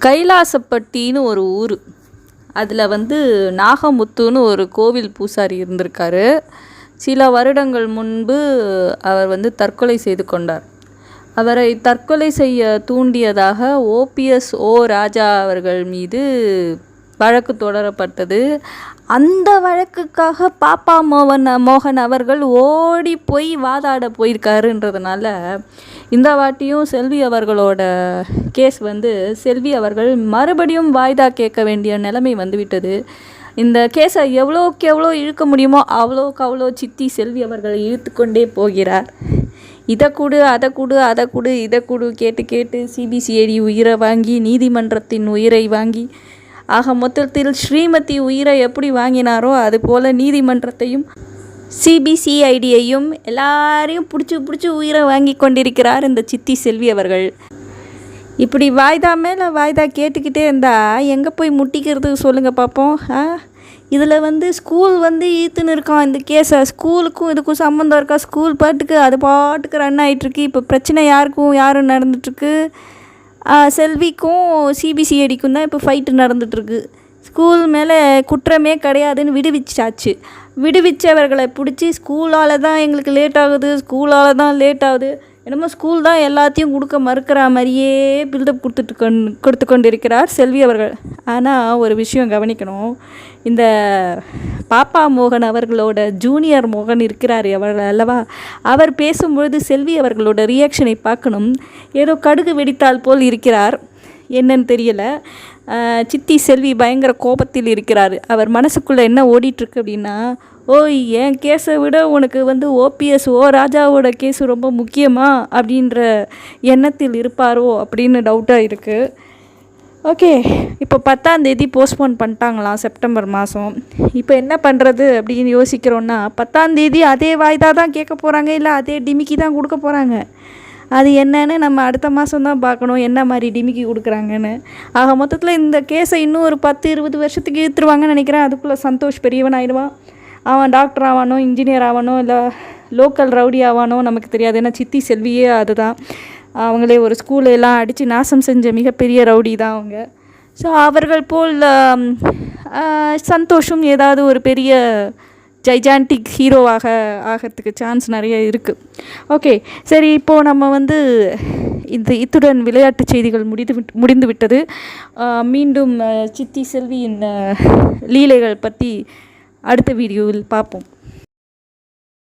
கைலாசப்பட்டின்னு ஒரு ஊர். அதில் வந்து நாகமுத்துன்னு ஒரு கோவில் பூசாரி இருந்திருக்காரு. சில வருடங்கள் முன்பு அவர் வந்து தற்கொலை செய்து கொண்டார். அவரை தற்கொலை செய்ய தூண்டியதாக ஓபிஎஸ் ஓ ராஜா அவர்கள் மீது வழக்கு தொடரப்பட்டது. அந்த வழக்குக்காக பாப்பா மோகன் மோகன் அவர்கள் ஓடி போய் வாதாட போயிருக்காருன்றதுனால இந்த வாட்டியும் செல்வி அவர்களோட கேஸ் வந்து செல்வி அவர்கள் மறுபடியும் வாய்தா கேட்க வேண்டிய நிலைமை வந்துவிட்டது. இந்த கேஸை எவ்வளோக்கு எவ்வளோ இழுக்க முடியுமோ அவ்வளோக்கு அவ்வளோ சித்தி செல்வி அவர்கள் இழுத்து கொண்டே போகிறார். இதை கொடு அதை கொடு அதை கொடு இதை கொடு கேட்டு கேட்டு சிபிசிஐடி உயிரை வாங்கி நீதிமன்றத்தின் உயிரை வாங்கி ஆக மொத்தத்தில் ஸ்ரீமதி உயிரை எப்படி வாங்கினாரோ அதுபோல் நீதிமன்றத்தையும் சிபிசிஐடியையும் எல்லாரையும் பிடிச்சி பிடிச்சி உயிரை வாங்கி கொண்டிருக்கிறார் இந்த சித்தி செல்வி அவர்கள். இப்படி வாய்தா மேலே வாய்தா கேட்டுக்கிட்டே இருந்தால் எங்கே போய் முட்டிக்கிறது சொல்லுங்கள் பார்ப்போம் ஆ? இதில் வந்து ஸ்கூல் வந்து ஈத்துன்னு இருக்கான் இந்த கேஸை. ஸ்கூலுக்கும் இதுக்கும் சம்மந்தம் இருக்கா? ஸ்கூல் பாட்டுக்கு அது பாட்டுக்கு ரன் ஆகிட்டுருக்கு இப்போ பிரச்சனை யாருக்கும் யாரும் நடந்துட்டுருக்கு செல்விக்கும் சிபிசிஐடிக்கும் தான் இப்போ ஃபைட்டு நடந்துகிட்ருக்கு ஸ்கூல் மேலே குற்றமே கிடையாதுன்னு விடுவிச்சாச்சு. விடுவிச்சவர்களை பிடிச்சி ஸ்கூலால் தான் எங்களுக்கு லேட் ஆகுது ஸ்கூலால் தான் லேட் ஆகுது. என்னமோ ஸ்கூல் தான் எல்லாத்தையும் கொடுக்க மறுக்கிற மாதிரியே பில்டப் கொடுத்துட்டு கொண் கொடுத்து கொண்டிருக்கிறார் செல்வி அவர்கள். ஆனால் ஒரு விஷயம் கவனிக்கணும். இந்த பாப்பா மோகன் அவர்களோட ஜூனியர் மோகன் இருக்கிறார் அவர் அல்லவா? அவர் பேசும்பொழுது செல்வி அவர்களோட ரியாக்ஷனை பார்க்கணும். ஏதோ கடுகு வெடித்தால் போல் இருக்கிறார். என்னன்னு தெரியல. சித்தி செல்வி பயங்கர கோபத்தில் இருக்கிறார். அவர் மனசுக்குள்ளே என்ன ஓடிட்டுருக்கு அப்படின்னா ஓய் என் கேஸை விட உனக்கு வந்து ஓபிஎஸ் ஓ ராஜாவோட கேஸ் ரொம்ப முக்கியமா? அப்படின்ற எண்ணத்தில் இருப்பாரோ அப்படின்னு டவுட்டாக இருக்குது ஓகே இப்போ பத்தாந்தேதி போஸ்ட்போன் பண்ணிட்டாங்களாம் செப்டம்பர் மாதம் இப்போ என்ன பண்ணுறது அப்படின்னு யோசிக்கிறோன்னா பத்தாந்தேதி அதே வாய்தா தான் கேட்க போகிறாங்க இல்லை அதே டிமிக்கி தான் கொடுக்க போகிறாங்க அது என்னன்னு நம்ம அடுத்த மாதம் தான் பார்க்கணும். என்ன மாதிரி டிமிக்கி கொடுக்குறாங்கன்னு. ஆக மொத்தத்தில் இந்த கேஸை இன்னும் ஒரு பத்து இருபது வருஷத்துக்கு இழுத்துருவாங்கன்னு நினைக்கிறேன். அதுக்குள்ளே சந்தோஷ் பெரியவன் ஆயிடுவான். அவன் டாக்டர் ஆவானோ இன்ஜினியர் ஆவானோ இல்லை லோக்கல் ரவுடி ஆவானோ நமக்கு தெரியாது. ஏன்னா சித்தி செல்வியே அதுதான். அவங்களே ஒரு ஸ்கூலெல்லாம் அடித்து நாசம் செஞ்ச மிகப்பெரிய ரவுடி தான் அவங்க. ஸோ அவர்கள் போல் சந்தோஷம் ஏதாவது ஒரு பெரிய ஜைஜான்டிக் ஹீரோவாக ஆகிறதுக்கு சான்ஸ் நிறைய இருக்குது ஓகே சரி இப்போது நம்ம வந்து இந்த இத்துடன் விளையாட்டு செய்திகள் முடிந்து முடிந்து விட்டது. மீண்டும் சித்தி செல்வியின் லீலைகள் பற்றி அடுத்த வீடியோவில் பார்ப்போம்.